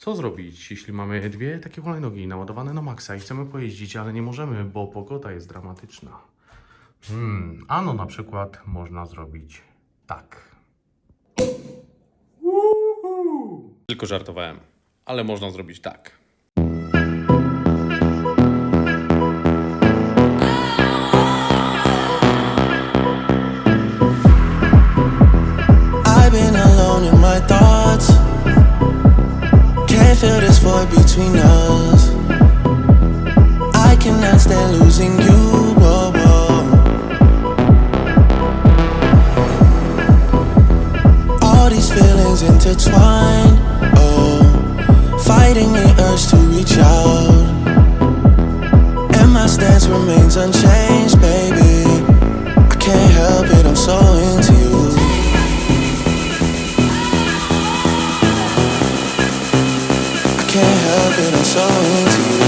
Co zrobić, jeśli mamy dwie takie hulajnogi naładowane na maksa i chcemy pojeździć, ale nie możemy, bo pogoda jest dramatyczna? Hmm, ano na przykład można zrobić tak. Tylko żartowałem, ale można zrobić tak. Void between us. I cannot stand losing you. Whoa, whoa. All these feelings intertwined. Oh, fighting the urge to reach out. And my stance remains unchanged, baby. I can't help it, I'm so into I'm so into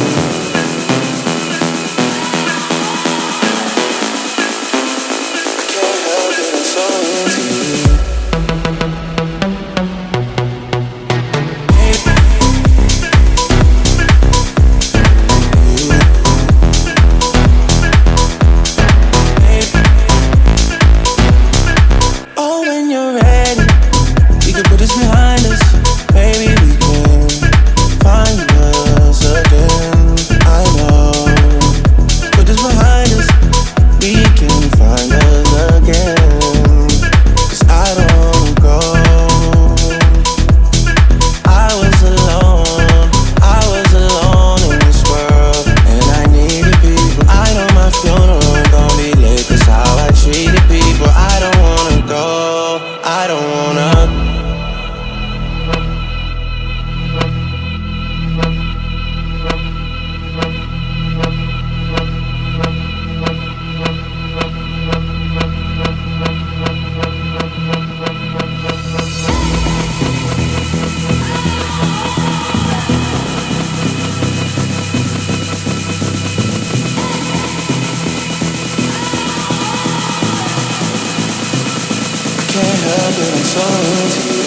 Can't help it, I'm so into you.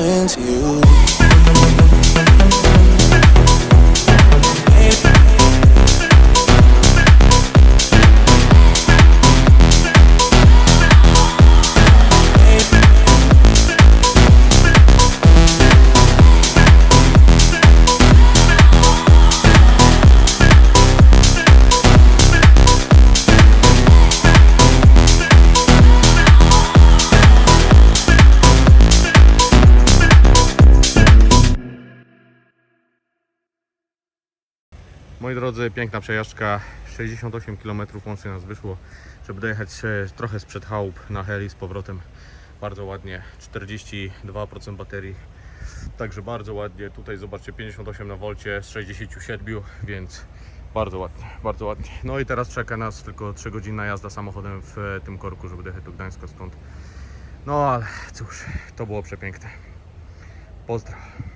Into you. Moi drodzy, piękna przejażdżka. 68 km łącznie nas wyszło, żeby dojechać trochę sprzed chałup na heli z powrotem. Bardzo ładnie, 42% baterii. Także bardzo ładnie. Tutaj zobaczcie 58 na wolcie z 67, więc bardzo ładnie, bardzo ładnie. No i teraz czeka nas tylko 3 godzinna jazda samochodem w tym korku, żeby dojechać do Gdańska stąd. No ale cóż, to było przepiękne. Pozdrawiam.